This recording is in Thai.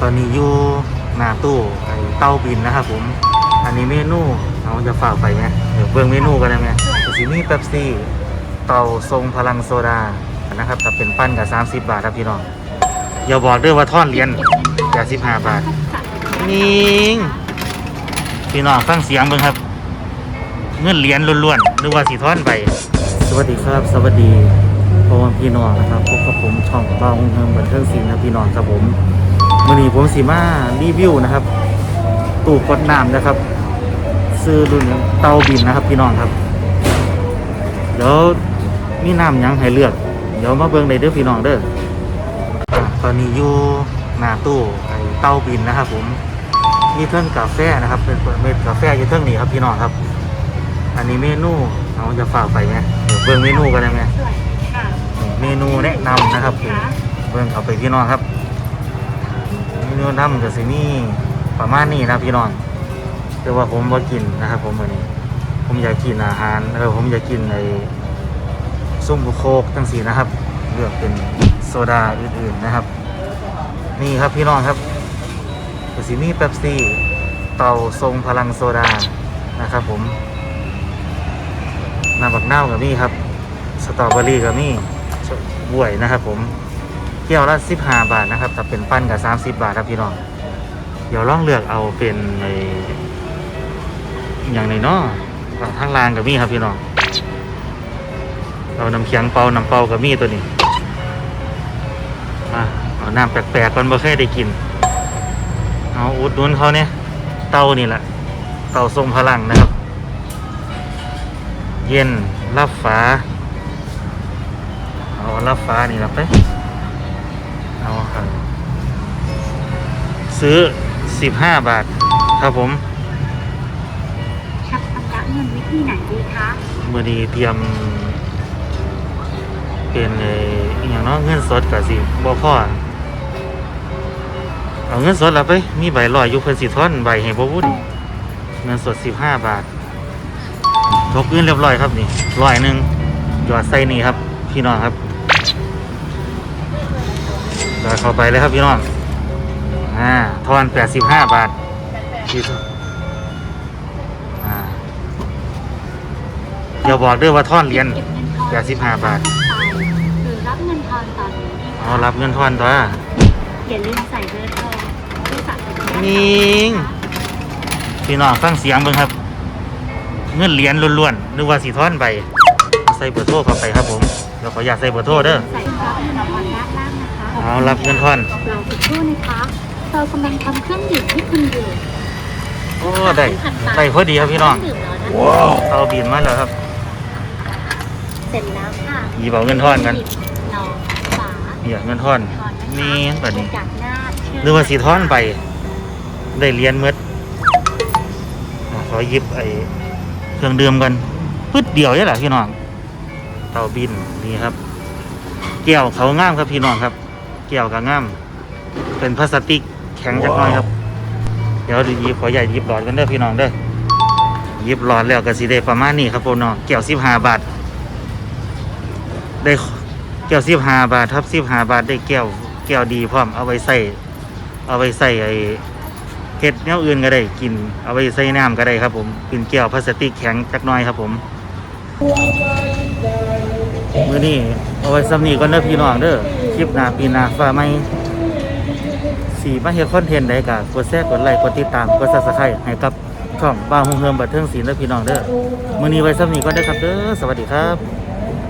ตอนนี้อยู่หน้าตู้ไอ้เต้าบินนะครับผม อันนี้เมนูเอาจะฝากไปไหมเดี๋ยวเบิ่งเมนูกันได้ไหมซินี่เป๊ปซี่เตาทรงพลังโซดานะครับแต่เป็นปั้นกับ 30 บาทครับพี่น้องอย่าบอกด้วยว่าท่อนเหรียญอย่า15บาทนิ่งพี่น้องฟังเสียงเบิ่งครับ เงินเหรียญล้วนๆหรือว่าสีท่อนไป สวัสดีครับ สวัสดีพ่อพี่น้องนะครับพบกับผมช่องบ้าหงเฮิมบันเทิงศิลป์นะพี่น้องครับผม วันนี้ผมสีมารีวิวนะครับ ตู้กดน้ำนะครับ ซื้อรุ่นเตาบินนะครับ พี่น้องครับ เดี๋ยวมีน้ำหยังให้เลือก เดี๋ยวมาเบิ่งในเด้อพี่น้องเด้ออะตอนนี้อยู่หน้าตู้ไอ้เตาบินนะครับ ผมมีเครื่องกาแฟนะครับเป็นเม็ดกาแฟอยู่เครื่องนี้ครับพี่น้องครับ อันนี้เมนูเอาจะฝากไปไหมเดี๋ยวเบิ่งเมนูกันได้ไหมสวยค่ะเมนูแนะนำนะครับคือเบิ่งเอาไปพี่น้องครับ เมนูนำก็สิมีประมาณนี้นะพี่น้องแต่ว่าผมบ่กินนะครับ ผมวันนี้ ผมอยากกินอาหารเออผมอยากกินในส้มบุโคกทั้งสีนะครับ เลือกเป็นโซดาอื่นๆนะครับ นี่ครับพี่น้องครับก็สิมีเป๊ปซี่เตาทรงพลังโซดานะครับ ผมน้ำบักเน่ากับมี่ครับ สตรอเบอรี่กับมี่บวยนะครับ ผม เที่ยวละสิบห้าบาทนะครับถ้าเป็นปั้นกับสามสิบบาทครับพี่น้อง เดี๋ยวลองเลือกเอาเป็นในอย่างในเนาะเอาทางลางกับมีครับพี่น้องเอาน้ำเคียงเปาน้ำเปากับมีตัวนี้มาเอาน้ำแปลกๆก่อนบ่เคยได้กิน เอาอุดนุนเขาเนี่ยเตานี่แหละเตาทรงพลังนะครับ เย็นรับฟ้าเอารับฟ้านี่รับไป เอาครับ ซื้อสิบห้าบาท ครับผมชักชำระเงินวิธีไหนดีคะมือดีเตรียม เป็นไอ้อหย่างเน้องเงินสดกับสิบ่พ่อเอาเงินสดแล้วไป มีใบลอยอยู่เพิ่นสิท่อนใบให้บ่วุ่นเงินสดสิบห้าบาททบเงินเรียบร้อยครับนี่ร้อยหนึ่งหยอดใส่นี่ครับ พี่น้องครับ เดี๋ยวเข้าไปเลยครับพี่น้องอ่าทอนแปดสิบห้าบาทที่สุดอ่าอย่าบอกด้วยว่าทอนเหรียญเก็บเงินทอนแปดสิบห้าบาทหรือรับเงินทอนตอนนี้เอารับเงินทอนตัวอย่าลืมใส่เบอร์โทรที่ฝากไว้ด้วยะนิ่งพี่น้องฟังเสียงเบิ่งครับ เงินเหรียญล้วนๆนึกว่าสีทอนไปใส่เบอร์โทรเข้าไปครับผมเดี๋ยวขออยากใส่เบอร์โทรเด้อใส่รับเงินทอน เอารับเงินทอนรอสักครู่นะคะเรากำลังทำเครื่องดื่มให้คุณอยู่โอ้ได้ได้พอดีครับพี่น้องเครื่ดื่มแล้วนะคะเอาบินมาแล้วครับเสร็จแล้วค่ะหยิบเอาเงินทอนกันรอฝาเนี่ยเงินทอนทอนนะคะนี่แบบนี้โอกาสหน้าเชิญหรือว่าสีทอนไป ได้เหรียญเมืดอะขอหยิบไอ้เครื่องดื่มกันปึ๊ดเดียวนี่แหละพี่น้อง เตาบินนี่ครับแก้วเขาง่ามครับพี่น้องครับ แก้วกับง่ามเป็นพลาสติกแข็งจักหน่อยครับ เดี๋ยวดูหยิบขอใหญ่หยิบหลอดกันเด้อพี่น้องเด้อหยิบหลอดแล้วก็สิได้ประมาณนี้ครับพี่น้องแก้วสิบห้าบาท ได้แก้วสิบห้าบาททับสิบห้าบาทได้แก้วแก้วดีพร้อมเอาไว้ใส่เอาไว้ใส่ไอ้เห็ดแนวอื่นก็ได้กินเอาไว้ใส่น้ำก็ได้ครับ ผมเป็นแก้วพลาสติกแข็งจักหน่อยครับ ผมมื้อนี้เอาไว้ซ้ำนี้ก่อนเด้อพี่น้องเด้อค ลิปหน้าปีหน้าฟ้าไม่สีมาเฮ็ดคอนเทนต์ใดก็กดแชร์กดไลค์กดติดตามกด Subscribe ให้กับช่องบ้าฮงเฮิมบัดเทิงศิลป์เด้อพี่น้องเด้อมื้อนี้ไว้ซ้ำนี้ก็ได้ครับเด้อสวัสดีครับ